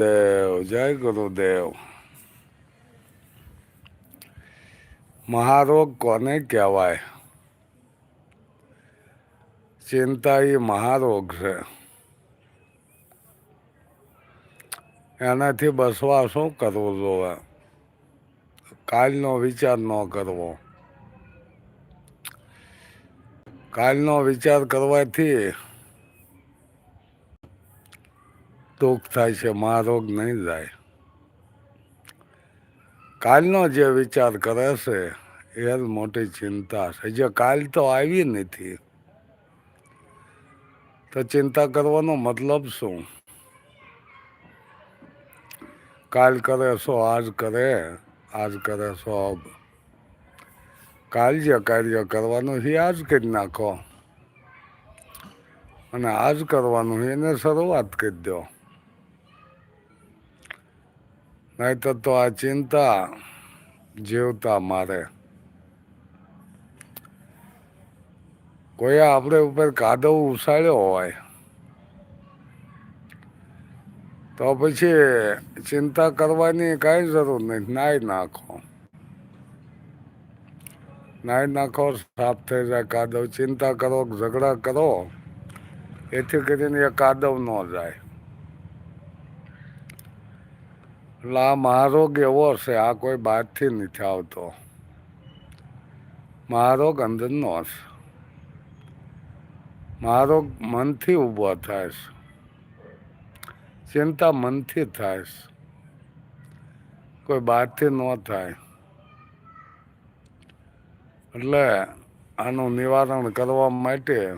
દેવ, જય ગુરુદેવ. મહારોગ કોને કહેવાય? ચિંતા એ મહારોગ છે. એનાથી બસવા શું કરવું જોવે? કાલનો વિચાર ન કરવો. કાલનો વિચાર કરવાથી દુઃખ થાય છે મહારોગ નહીં જાય. કાલનો જે વિચાર કરે છે, એ જ મોટી ચિંતા છે. જે કાલ તો આવી નથી. તો ચિંતા કરવાનો મતલબ શું? કાલ કરે સો, આજ કરે આજ કરે સો. અબ કાલ જે કાર્ય કરવાનું છે આજ કરી નાખો. અને આજ કરવાનું એને શરૂઆત કરી દો. નહીતર તો આ ચિંતા જીવતા મારે. કોઈ આપણે ઉપર કાદવ ઉછાળ્યો હોય, તો પછી ચિંતા કરવાની કાંઈ જરૂર નહીં. નાઈ નાખો. નાઈ નાખો, સાફ થઈ જાય કાદવ. ચિંતા કરો, ઝઘડા કરો. એથી કરીને એ કાદવ ન જાય. એટલે આ મહારોગ એવો છે આ કોઈ બહારથી નથી આવતો. મહારોગ અંદરનો હશે. મહારોગ મનથી ઊભો થાય ચિંતા મનથી થાય કોઈ બહારથી ન થાય. એટલે આનું નિવારણ કરવા માટે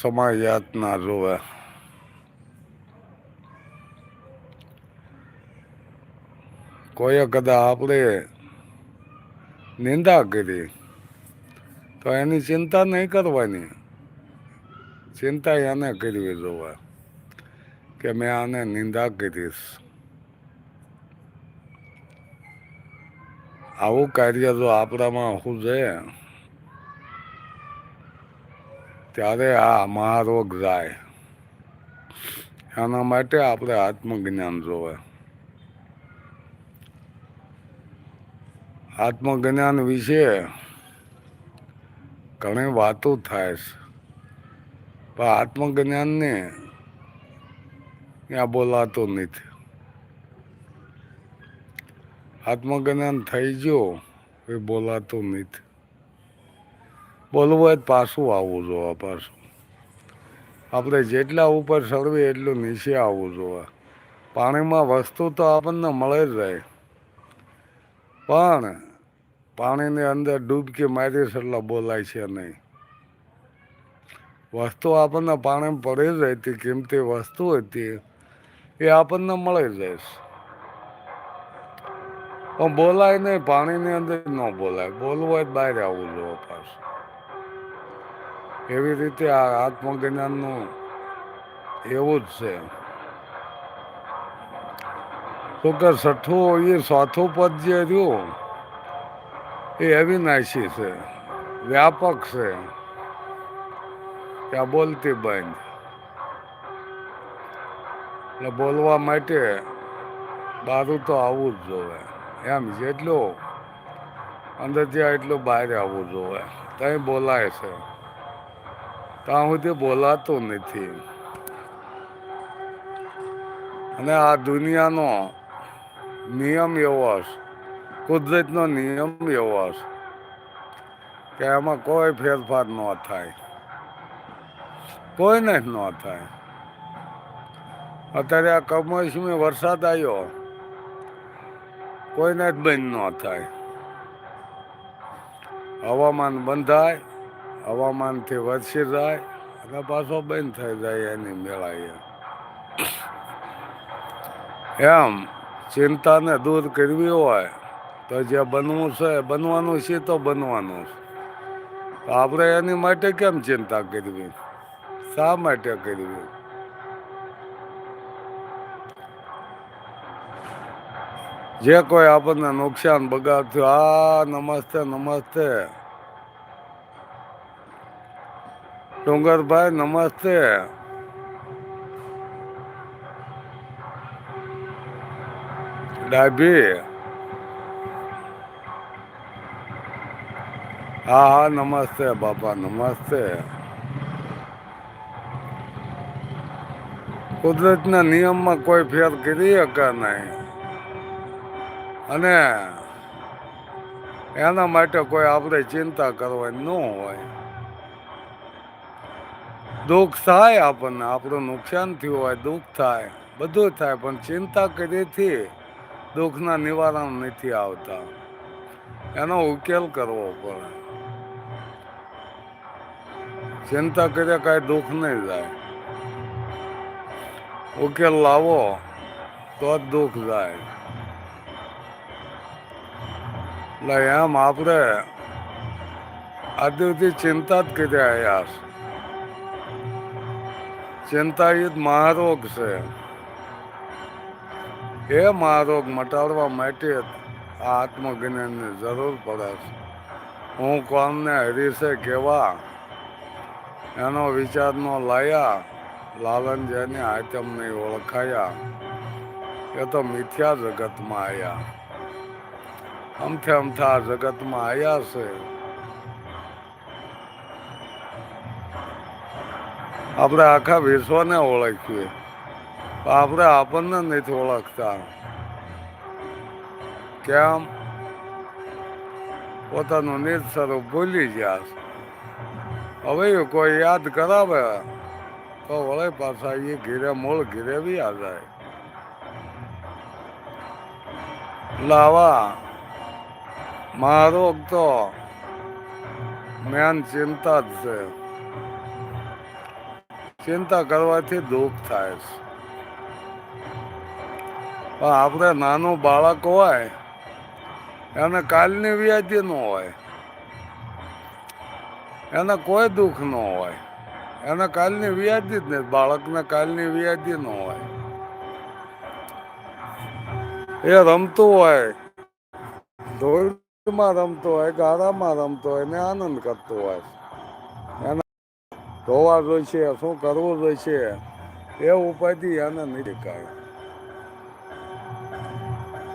સમય યાતના જોવે કોઈએ કદાચ આપણે નિંદા કરી, તો એની ચિંતા નહીં કરવાની. ચિંતા એને કરવી જોવે કે મેં આને નિંદા કરીશ. આવું કાર્ય જો આપણામાં હું છે ત્યારે આ મહારોગ જાય. એના માટે આપણે આત્મજ્ઞાન જોવે. આત્મજ્ઞાન વિશે ઘણી વાતો થાય છે. પણ આત્મજ્ઞાનને ત્યાં બોલાતું નથી. આત્મજ્ઞાન થઈ ગયો એ બોલાતું નથી. બોલવું હોય પાછું આવવું જોવા પાછું. આપણે જેટલા ઉપર ચડવીએ એટલું નીચે આવવું જોવે. પાણીમાં વસ્તુ તો આપણને મળે જ જાય પણ પાણીની અંદર ડૂબકી મારી એટલે બોલાય છે નહીં. વસ્તુ આપણને પાણી પડી જ હતી કિંમતી વસ્તુ હતી એ આપણને મળી જાય પણ બોલાય નહીં, પાણીની અંદર ન બોલાય. બોલવું હોય બહાર આવવું જોઈએ પાછું. એવી રીતે આ આત્મજ્ઞાનનું એવું જ છે. તો કે છઠ્ઠું એ ચોથું પદ જે રહ્યું, એ અવિનાશી છે, વ્યાપક છે. ત્યાં બોલતી બંધ. એટલે બોલવા માટે બારું તો આવવું જ જોવે. એમ જેટલું અંદર ત્યાં એટલું બહાર આવવું જોવે. ત્યાં બોલાય છે. ત્યાં સુધી બોલાતું નથી. અને આ દુનિયાનો નિયમ એવો હશે કુદરતનો નિયમ એવો હશે કે એમાં કોઈ ફેરફાર ન થાય. કોઈને જ ન થાય. અત્યારે આ કમોસમી વરસાદ આવ્યો. કોઈને જ બંધ ન થાય. હવામાન બંધાય, હવામાનથી વરસી જાય, અને પાછો બંધ થઈ જાય એની મેળાએ. એમ. ચિંતાને દૂર કરવી હોય તો જે બનવું છે, બનવાનું છે તો બનવાનું છે. આપણે એની માટે કેમ ચિંતા કરવી? શા માટે કરવી? જે કોઈ આપણને નુકસાન બગાડતું, આ નમસ્તે નમસ્તે. ડુંગરભાઈ, નમસ્તે. ડાભી હા હા નમસ્તે બાપા નમસ્તે કુદરતના નિયમમાં કોઈ ફેર કરી શકે નહીં. અને એના માટે કોઈ આપણે ચિંતા કરવાની ન હોય. દુઃખ થાય આપણને, આપણું નુકસાન થયું હોય, દુઃખ થાય, બધું થાય, પણ ચિંતા કરીથી દુઃખના નિવારણ નથી આવતા. એનો ઉકેલ કરવો પડે. ચિંતા કર્યા કાંઈ દુઃખ નહીં જાય. ઉકેલ લાવો, તો જ દુઃખ જાય. એટલે એમ આપણે આદિવથી ચિંતા જ કર્યા આવ્યા. ચિંતા એ જ મહારોગ છે. એ મહારોગ મટાડવા માટે આ આત્મજ્ઞાનની જરૂર પડે છે. હું કોમને હરીશે કેવા? એનો વિચારનો લાયા, લાલન જેને આતમ નહીં ઓળખાયા, એ તો મિથ્યા જગતમાં આવ્યા અમથે અમથા જગતમાં આવ્યા છે. આપણે આખા વિશ્વને ઓળખીએ. આપણે આપણને નથી ઓળખતા. કેમ? પોતાનું નિજ સ્વરૂપ ભૂલી ગયા હવે કોઈ યાદ કરાવે, તો વળે પાછા એ ઘીરે મૂળ ઘીરે બી આ જાય. લાવા, મારો તો મેન ચિંતા જ છે. ચિંતા કરવાથી દુઃખ થાય છે. આપણે નાનું બાળક હોય, એને કાલની વ્યાધિ ન હોય, એને કોઈ દુઃખ ન હોય, એને કાલની વ્યાધિ જ નહીં, બાળકને કાલની વ્યાધિ ન હોય. એ રમતું હોય, ધોળમાં રમતો હોય, ગારામાં રમતો હોય ને આનંદ કરતો હોય. એને ધોવા જોઈશે, શું કરવું જોઈશે, એ ઉપાયથી એને નહીં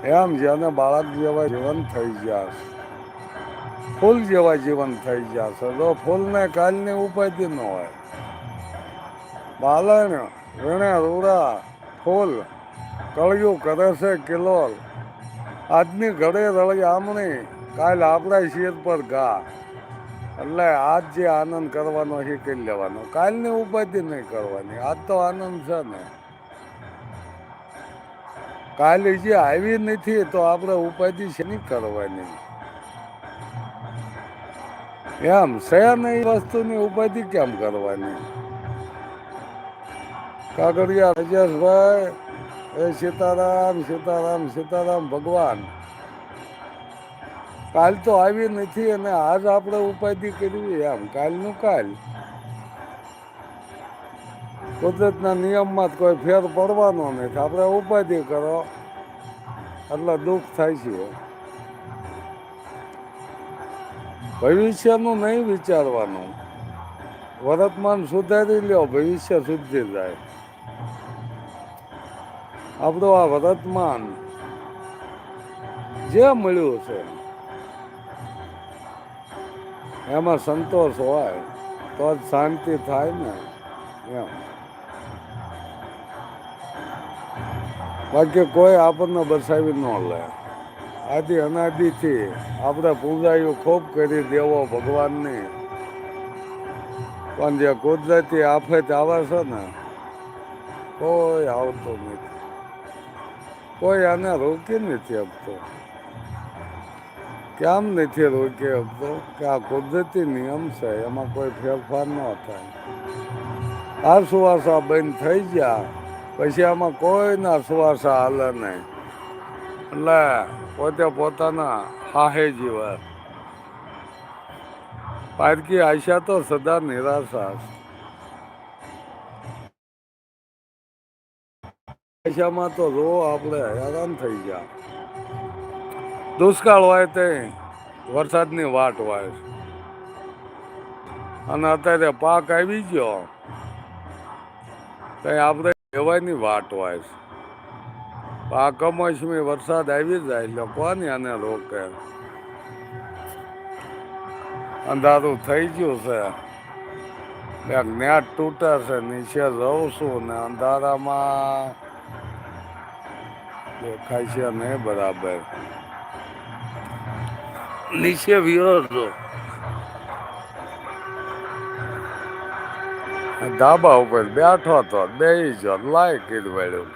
એમ જેને બાળક જેવા જીવન થઈ ગયા ફૂલ જેવા જીવન થઈ ગયા છે. તો ફૂલને કાલની ઉપાધિ ન હોય. બાલણ વીણે, રૂડા, ફૂલ, કળિયું કરે છે કિલોલ, આજની ઘડે રળી આમણી, કાલ આપણા શેર પર ઘા. એટલે આજ જે આનંદ કરવાનો એ કરી લેવાનો. કાલની ઉપાધિ નહીં કરવાની. આજ તો આનંદ છે ને. કાલે જે આવી નથી તો આપણે ઉપાધિ છે નહીં કરવાની? એમ નહીં વસ્તુની ઉપાધિ કેમ કરવાની? કાગડિયા રજેશભાઈ, એ સીતારામ સીતારામ સીતારામ ભગવાન. કાલ તો આવી નથી અને આજ આપણે ઉપાધિ કરવી એમ, કાલનું કાલ. કુદરતના નિયમમાં કોઈ ફેર પડવાનો નથી આપણે ઉપાધિ કરો. એટલે દુઃખ થાય છે. ભવિષ્યનું નહીં વિચારવાનું. વર્તમાન સુધારી લ્યો, ભવિષ્ય સુધરી જાય. આપણું આ વર્તમાન જે મળ્યું છે, એમાં સંતોષ હોય, તો જ શાંતિ થાય ને. એમ. બાકી કોઈ આપણને બસાવી ન લે. આદિ અનાદિથી આપણે પૂજાયું ખૂબ કરી દેવો ભગવાનની. પણ જે કુદરતી આફત આવે છે ને, કોઈ આવતું નથી. કોઈ આને રોકી નથી આપતો. કેમ નથી રોકી આપતો? કે આ કુદરતી નિયમ છે, એમાં કોઈ ફેરફાર ન થાય. આ સુવાસા બંધ થઈ ગયા. પછી આમાં કોઈના સુવાસા હાલે નહીં. એટલે પોતે પોતાના હાહે જીવે. પારકી આશા તો સદા નિરાશા. આશામાં તો રો આપણે હેરાન થઈ ગયા. દુષ્કાળ હોય તે વરસાદની વાટ હોય. અને અત્યારે પાક આવી ગયો. તો આપણે કહેવાની વાટ હોય છે. આ કમોસમી વરસાદ આવી જાય એટલે કોની આને રોકે? અંધારું થઈ ગયું છે. એક નેટ તૂટે છે, નીચે રહું છું ને અંધારામાં દેખાય છે નહીં બરાબર. નીચે વિયો છો ધાબા ઉપર બેઠો તો બે જ લાય કીધું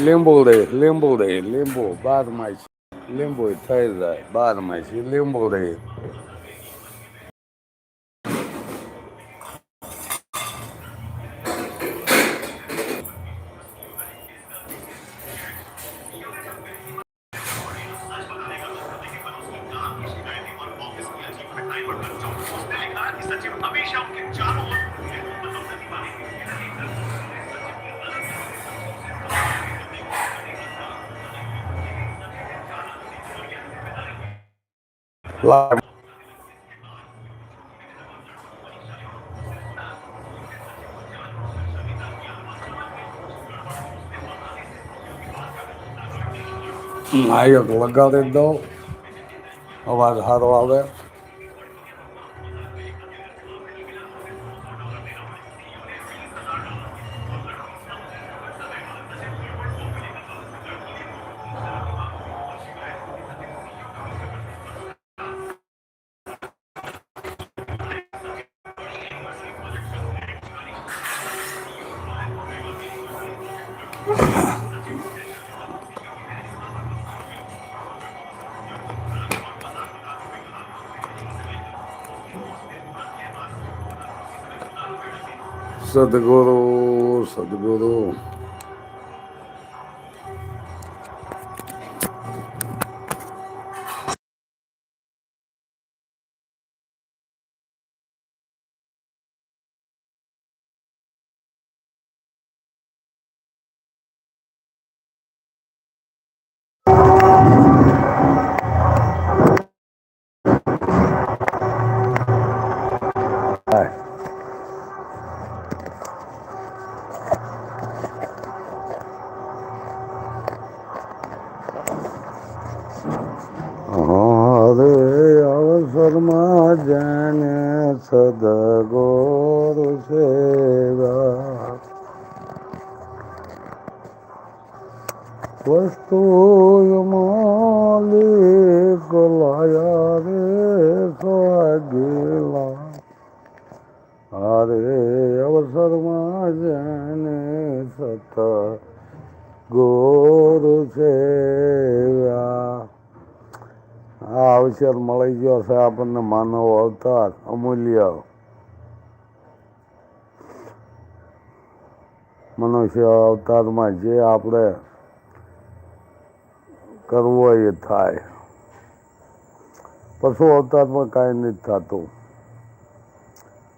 limbo day, limbo day, limbo, bad match. Limbo is tired, bad match, limbo day. આ એક લગાડી દઉં. અવાજ સારો આવે. સદગુરુ સદગુરુ સદગોર સેવા વસ્તુ માલિક લાયા રે સ્વાગેલા અરે અવસરમાં જાને સત ગોરુ સેવા આ અવસર મળી ગયો છે આપણને માનવ અવતાર, અમૂલ્ય મનુષ્ય અવતારમાં જે આપણે કરવું એ થાય. પશુ અવતારમાં કાંઈ નથી થતું.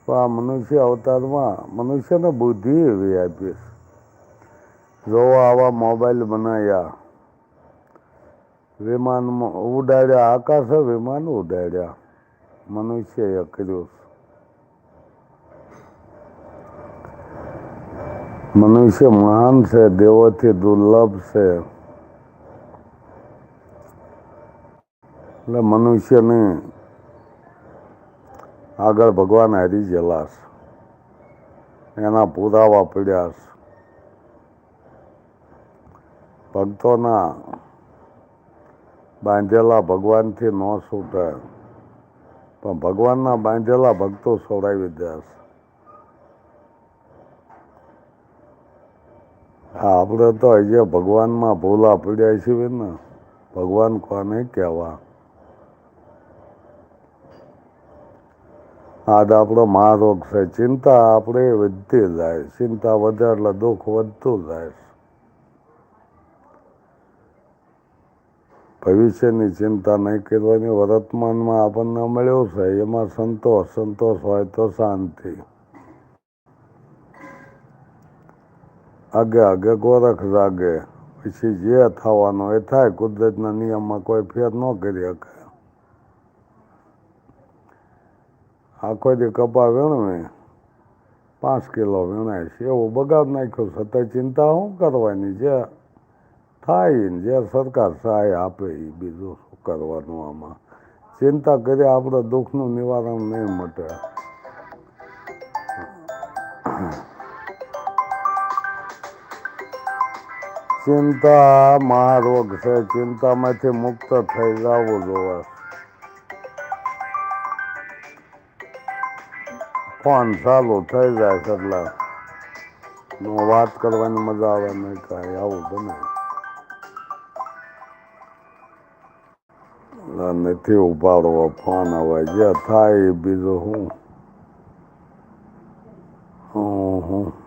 પણ આ મનુષ્ય અવતારમાં મનુષ્યને બુદ્ધિ એવી આપી જોવા આવા મોબાઈલ બનાવ્યા. વિમાનમાં ઉડાડ્યા, આકાશે વિમાન ઉડાડ્યા. મનુષ્યએ કર્યું મનુષ્ય મહાન છે, દેવોથી દુર્લભ છે. એટલે મનુષ્યની આગળ ભગવાન હારી ગયેલા એના પુરાવા પડ્યા છે. ભક્તોના બાંધેલા ભગવાનથી ન છૂટે. પણ ભગવાનના બાંધેલા ભક્તો છોડાવી દેશે હા, આપણે તો હજી ભગવાનમાં ભૂલા પડ્યા છીએ ને. ભગવાન કોને કહેવા? આજ આપણો મહારોગ છે. ચિંતા આપણે વધતી જાય. ચિંતા વધે એટલે દુઃખ વધતું જાય ભવિષ્યની ચિંતા નહીં કરવાની વર્તમાનમાં આપણને મળ્યું છે. એમાં સંતોષ સંતોષ હોય તો શાંતિ. આગે આગે ગોરખ જાગે. પછી જે થવાનું એ થાય. કુદરતના નિયમમાં કોઈ ફેર ન કરી શકે. આખો જે કપા વીણવે. પાંચ કિલો વીણાય છે એવું બગાડ નાખ્યું છતાં ચિંતા શું કરવાની? જે થાય ને જે સરકાર સહાય આપે એ બીજું શું કરવાનું આમાં? ચિંતા કરી આપણે દુઃખનું નિવારણ નહીં મટે. ચિંતા મહારોગ છે, ચિંતામાંથી મુક્ત થઈ જવું જોવે ફોન ચાલુ થઈ જાય એટલે. વાત કરવાની મજા આવે નહીં કાંઈ, આવું બને. નથી ઉપાડવો ફોન હવે જે થાય એ બીજું હું? હું હું.